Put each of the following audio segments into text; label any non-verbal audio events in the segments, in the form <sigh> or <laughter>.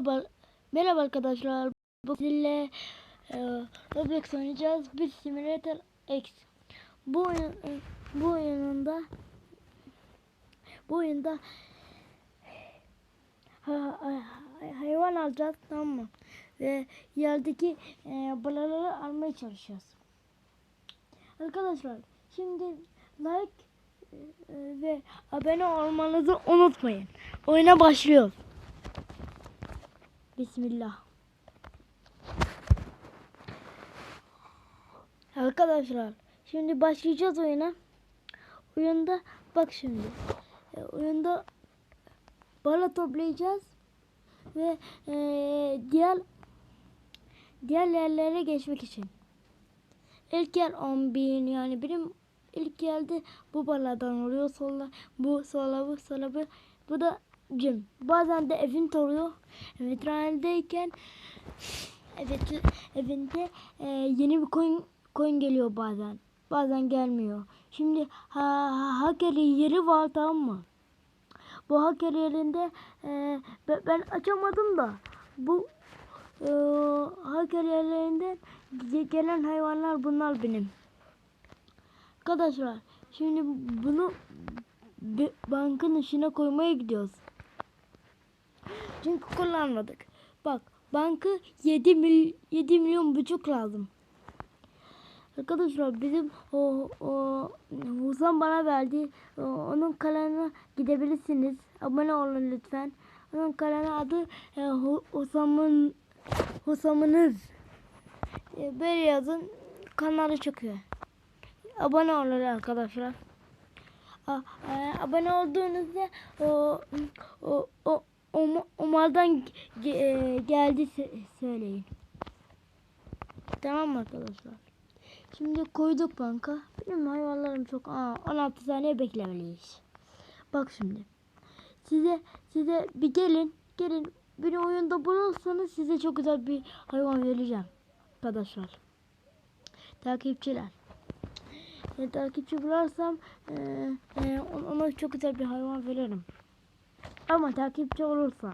Merhaba, merhaba arkadaşlar. Bu sizinle e, oynayacağız. Bir Simulator X. Bu bu oyununda bu oyunda ha- ha- hayvan alacağız tamam mı? Ve yerdeki e, balıkları almaya çalışacağız. Arkadaşlar şimdi like e, ve abone olmanızı unutmayın. Oyuna başlıyoruz. Bismillah. Arkadaşlar şimdi başlayacağız oyuna. Oyunda bak şimdi. E, oyunda bala toplayacağız ve e, diğer diğer yerlere geçmek için. İlk yer 10 bin yani benim ilk yerde bu baladan oluyor sola bu sola bu sola bu bu da cim. Bazen de evin oluyor. Veterineldeyken evet evinde e, yeni bir coin coin geliyor bazen. Bazen gelmiyor. Şimdi ha, ha, hacker yeri var tamam mı? Bu hacker yerinde e, ben, ben açamadım da bu e, hacker yerlerinden ge- gelen hayvanlar bunlar benim. Arkadaşlar şimdi bunu bankın içine koymaya gidiyoruz. Çünkü kullanmadık. Bak bankı 7 mil 7 milyon buçuk lazım. Arkadaşlar bizim o, o Huzan bana verdi. O, onun kanalına gidebilirsiniz. Abone olun lütfen. Onun kanalı adı e, Hu- Husam'ın Husam'ınız. E, böyle yazın kanalı çıkıyor. Abone olun arkadaşlar. A, e, abone olduğunuzda o o o ge- e, geldi söyleyin. Tamam arkadaşlar? Şimdi koyduk banka. Benim hayvanlarım çok aa, 16 saniye beklemeliyiz. Bak şimdi. Size size bir gelin. Gelin. Beni oyunda bulursanız size çok güzel bir hayvan vereceğim. Arkadaşlar. Takipçiler. Yani takipçi bularsam e, e, ona çok güzel bir hayvan veririm. Ama takipçi olursa.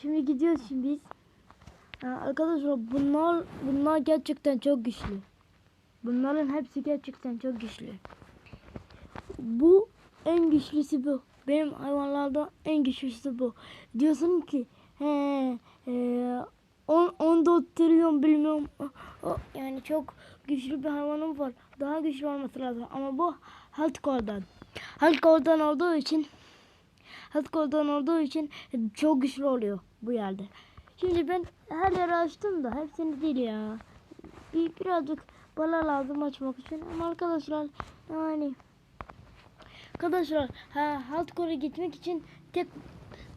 Şimdi gidiyoruz şimdi biz. Arkadaşlar bunlar bunlar gerçekten çok güçlü. Bunların hepsi gerçekten çok güçlü. Bu en güçlüsü bu. Benim hayvanlardan en güçlüsü bu. Diyorsun ki he, he, 10 14 trilyon bilmiyorum. Yani çok güçlü bir hayvanım var. Daha güçlü olması lazım. Ama bu hardcore'dan. Hardcore'dan olduğu için hardcore'dan olduğu için çok güçlü oluyor bu yerde. Şimdi ben her yeri açtım da hepsini değil ya. Bir, birazcık bana lazım açmak için. Ama arkadaşlar yani arkadaşlar ha, hardcore'a gitmek için tek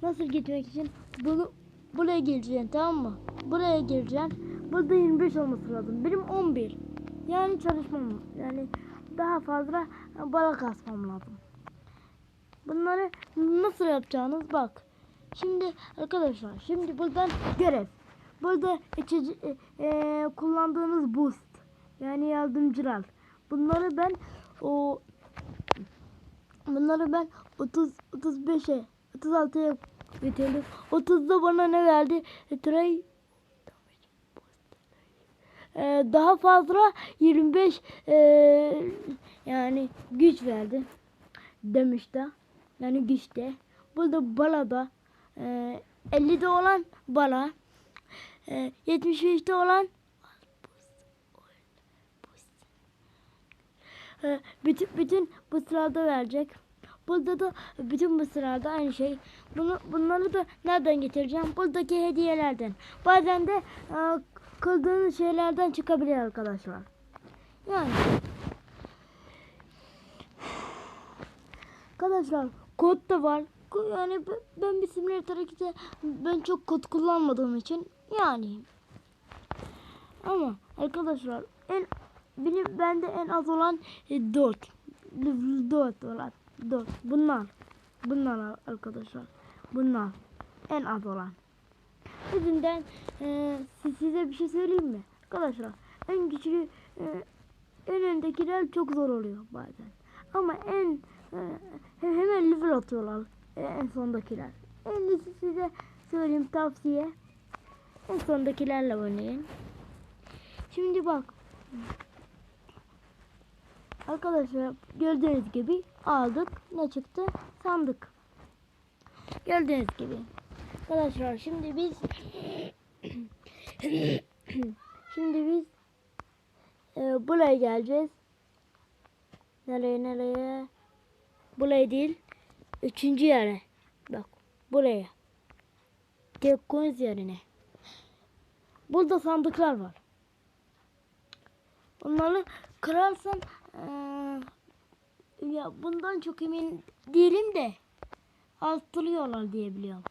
nasıl gitmek için bunu buraya geleceksin tamam mı? Buraya geleceksin. Burada 25 olması lazım. Benim 11. Yani çalışmam yani daha fazla balık kasmam lazım. Bunları nasıl yapacağınız bak. Şimdi arkadaşlar şimdi buradan görev. Burada içici, e, e, kullandığınız boost yani yardımcılar. Bunları ben o bunları ben 30 35'e 36'ya getirdim. 30'da bana ne verdi? E, Trey e, daha fazla 25 e, yani güç verdi demişti. Yani güçte. Burada balada e, 50'de olan bala e, 75'te olan e, bütün bütün bu sırada verecek. Burada da bütün bu sırada aynı şey. Bunu bunları da nereden getireceğim? Buradaki hediyelerden. Bazen de e, kıldığınız şeylerden çıkabilir arkadaşlar. Yani Arkadaşlar kod da var. Yani ben bir simülatör de ben çok kod kullanmadığım için yani. Ama arkadaşlar en benim bende en az olan e, 4. 4 olan 4. Bunlar. Bunlar arkadaşlar. Bunlar en az olan. Yüzünden e, si- size bir şey söyleyeyim mi? Arkadaşlar en güçlü e, en öndekiler çok zor oluyor bazen. Ama en e, hemen level atıyorlar e, en sondakiler. En iyisi size söyleyeyim tavsiye. En sondakilerle oynayın. Şimdi bak. Arkadaşlar gördüğünüz gibi aldık. Ne çıktı? Sandık. Gördüğünüz gibi. Arkadaşlar şimdi biz <clears throat> şimdi biz e, buraya geleceğiz. Nereye nereye? Buraya değil. Üçüncü yere. Bak buraya. Tek coins yerine. Burada sandıklar var. Onları kırarsan eee, ya bundan çok emin değilim de arttırıyorlar diye biliyorum.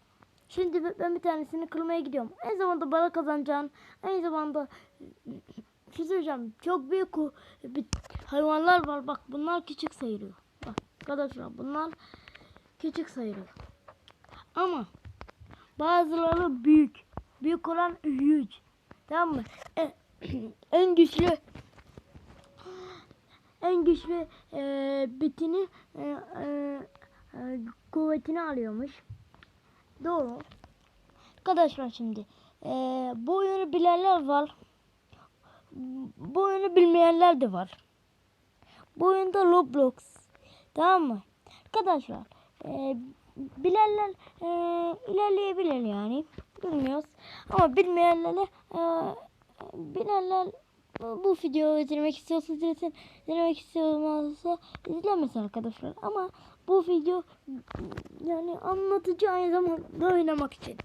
Şimdi ben- bir tanesini kırmaya gidiyorum. Aynı zamanda para kazanacağım. Aynı zamanda şey söyleyeceğim. Çok büyük bir hayvanlar var. Bak bunlar küçük sayılıyor. Bak arkadaşlar bunlar küçük sayılıyor. Ama bazıları büyük. Büyük olan huge. Tamam mı? En, <clears throat> en güçlü en güçlü e, bitini e, e, e, kuvvetini alıyormuş. Doğru. Arkadaşlar şimdi e, bu oyunu bilenler var. Bu oyunu bilmeyenler de var. Bu oyunda Roblox. Tamam mı? Arkadaşlar e, bilenler e, ilerleyebilir yani. Bilmiyoruz. Ama bilmeyenlerle e, bilenler bu videoyu izlemek istiyorsa izlesin. İzlemek istiyorsa izlemesin arkadaşlar. Ama bu video yani anlatıcı aynı zamanda oynamak için.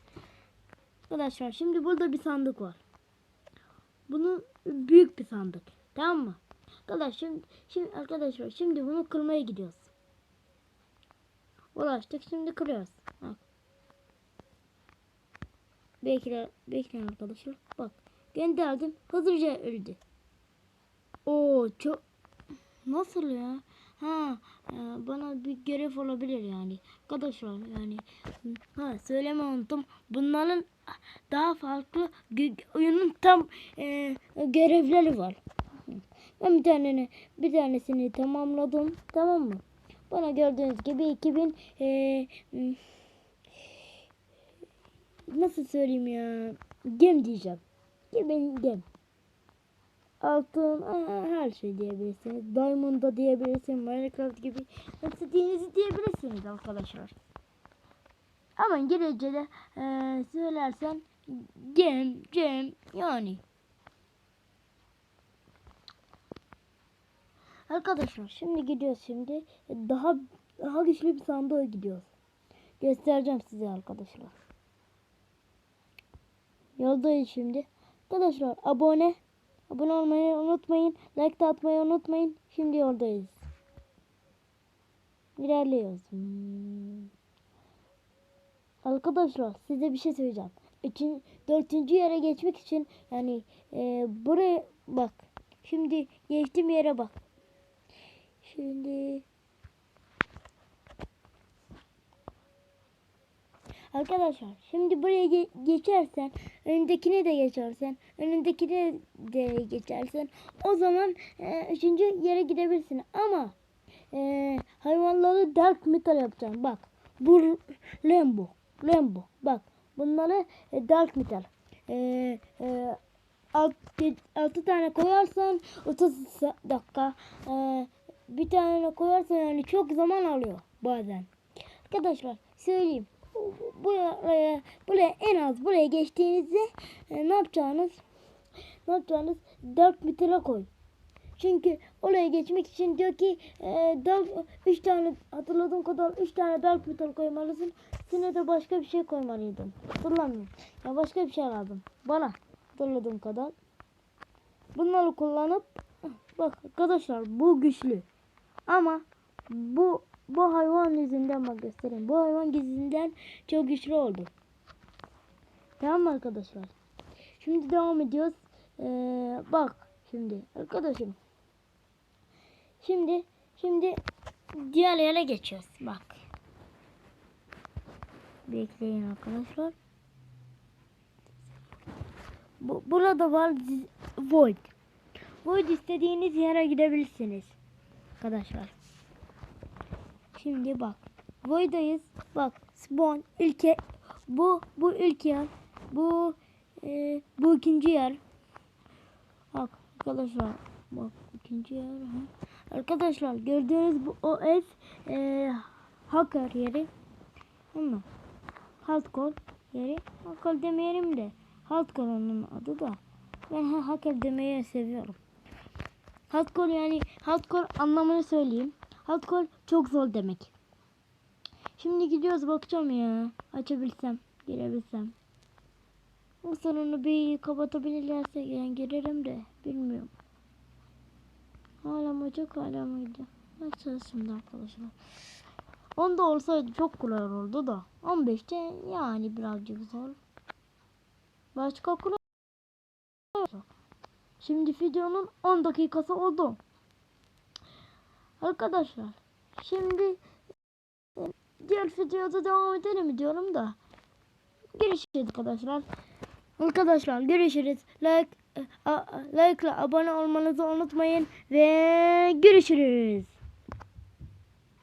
Arkadaşlar şimdi burada bir sandık var. Bunu büyük bir sandık. Tamam mı? Arkadaşlar şimdi, şimdi arkadaşlar şimdi bunu kırmaya gidiyoruz. Ulaştık şimdi kırıyoruz. Bak. Bekle, bekleyin arkadaşlar. Bak gönderdim. Hızlıca öldü. Oo çok nasıl ya? Ha e, bana bir görev olabilir yani. Arkadaşlar yani ha söyleme unuttum. Bunların daha farklı oyunun tam e, görevleri var. Ben bir tanesini bir tanesini tamamladım. Tamam mı? Bana gördüğünüz gibi 2000 e, nasıl söyleyeyim ya? Gem diyeceğim. Gem gem. Altın aa, her şey diyebilirsiniz. Diamond da diyebilirsiniz. Minecraft gibi istediğinizi diyebilirsiniz arkadaşlar. Ama İngilizce'de e, söylersen gem, gem yani. Arkadaşlar şimdi gidiyoruz şimdi. Daha daha güçlü bir sandığa gidiyoruz. Göstereceğim size arkadaşlar. Yoldayız şimdi. Arkadaşlar abone abone olmayı unutmayın. Like de atmayı unutmayın. Şimdi yoldayız. İlerliyoruz. Hmm. Arkadaşlar size bir şey söyleyeceğim. Üçün, dördüncü yere geçmek için yani e, buraya bak. Şimdi geçtiğim yere bak. Şimdi Arkadaşlar şimdi buraya ge- geçersen önündekine de geçersen önündekine de geçersen o zaman e, üçüncü yere gidebilirsin. Ama e, hayvanları dark metal yapacağım. Bak bu lembo lembo bak bunları e, dark metal. E, e, alt, altı tane koyarsan 30 sa- dakika. E, bir tane koyarsan yani çok zaman alıyor bazen. Arkadaşlar söyleyeyim buraya buraya en az buraya geçtiğinizde e, ne yapacağınız ne yapacağınız 4 metre koy. Çünkü oraya geçmek için diyor ki e, 3 tane hatırladığım kadar 3 tane dark metal koymalısın. Sine de başka bir şey koymalıydın. Hatırlamıyorum. Ya başka bir şey lazım. Bana hatırladığım kadar. Bunları kullanıp bak arkadaşlar bu güçlü. Ama bu bu hayvan yüzünden bak göstereyim. Bu hayvan yüzünden çok güçlü oldu. Tamam mı arkadaşlar? Şimdi devam ediyoruz. Ee, bak şimdi arkadaşım. Şimdi şimdi diğer yere geçiyoruz. Bak. Bekleyin arkadaşlar. Bu, burada var Void. Void istediğiniz yere gidebilirsiniz. Arkadaşlar. Şimdi bak. Void'dayız. Bak spawn ilke bu bu ilk yer. Bu e, bu ikinci yer. Bak arkadaşlar bak ikinci yer. Ha. Arkadaşlar gördüğünüz bu OS e, hacker yeri. Ama hardcore yeri. Hacker demeyelim de hardcore onun adı da. Ben ha- hacker demeyi seviyorum. Hardcore yani hardcore anlamını söyleyeyim. Hardcore çok zor demek. Şimdi gidiyoruz bakacağım ya. Açabilsem, girebilsem. O sorunu bir kapatabilirlerse yani girerim de bilmiyorum. Hala mı çok hala mıydı? Açacağız şimdi arkadaşlar. Onda olsaydı çok kolay olurdu da. 15'te yani birazcık zor. Başka kolay Şimdi videonun 10 dakikası oldu. Arkadaşlar şimdi diğer videoda devam edelim diyorum da. Görüşürüz arkadaşlar. Arkadaşlar görüşürüz. Like, e, like ile abone olmanızı unutmayın ve görüşürüz.